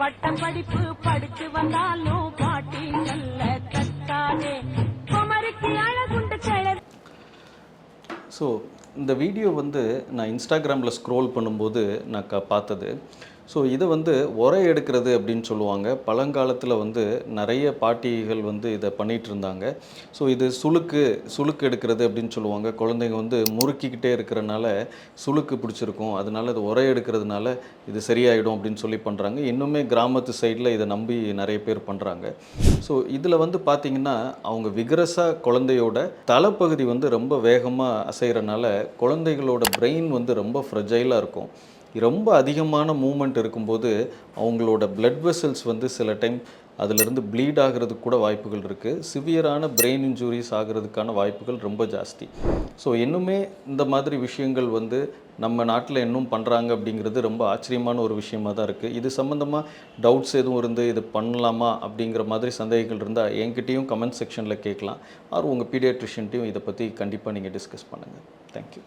பட்ட படிப்பு படிச்சு வந்தாலும் பாட்டி நல்ல கத்தாதே. குமரிக்கு அழகுண்டு ஸோ இந்த வீடியோ வந்து நான் இன்ஸ்டாகிராமில் ஸ்க்ரோல் பண்ணும்போது நான் க பார்த்தது. ஸோ இதை வந்து உரை எடுக்கிறது அப்படின்னு சொல்லுவாங்க. பழங்காலத்தில் வந்து நிறைய பாட்டிகள் வந்து இதை பண்ணிகிட்டு இருந்தாங்க. ஸோ இது சுளுக்கு சுளுக்கு எடுக்கிறது அப்படின்னு சொல்லுவாங்க. குழந்தைங்க வந்து முறுக்கிக்கிட்டே இருக்கிறனால சுளுக்கு பிடிச்சிருக்கும். அதனால இது உரை எடுக்கிறதுனால இது சரியாயிடும் அப்படின்னு சொல்லி பண்ணுறாங்க இன்னுமே கிராமத்து சைடில் இதை நம்பி நிறைய பேர் பண்ணுறாங்க ஸோ இதில் வந்து பார்த்திங்கன்னா அவங்க விகரஸாக குழந்தையோட தலைப்பகுதி வந்து ரொம்ப வேகமாக அசைகிறனால குழந்தைகளோட பிரெயின் வந்து ரொம்ப ஃப்ரெஜைலாக இருக்கும். ரொம்ப அதிகமான மூமெண்ட் இருக்கும்போது அவங்களோட பிளட் வெசல்ஸ் வந்து சில டைம் அதிலிருந்து ப்ளீட் ஆகிறதுக்கு கூட வாய்ப்புகள் இருக்குது சிவியரான பிரெயின் இன்ஜுரிஸ் ஆகிறதுக்கான வாய்ப்புகள் ரொம்ப ஜாஸ்தி. ஸோ இன்னுமே இந்த மாதிரி விஷயங்கள் வந்து நம்ம நாட்டில் இன்னும் பண்ணுறாங்க அப்படிங்கிறது ரொம்ப ஆச்சரியமான ஒரு விஷயமா தான் இருக்குது இது சம்மந்தமாக டவுட்ஸ் எதுவும் இருந்து இது பண்ணலாமா அப்படிங்கிற மாதிரி சந்தேகங்கள் இருந்தால் என்கிட்டயும் கமெண்ட் செக்ஷனில் கேட்கலாம். ஆர் உங்கள் பீடியாட்ரிஷியன்ட்டையும் இதை பற்றி கண்டிப்பாக நீங்கள் டிஸ்கஸ் பண்ணுங்கள் தேங்க்யூ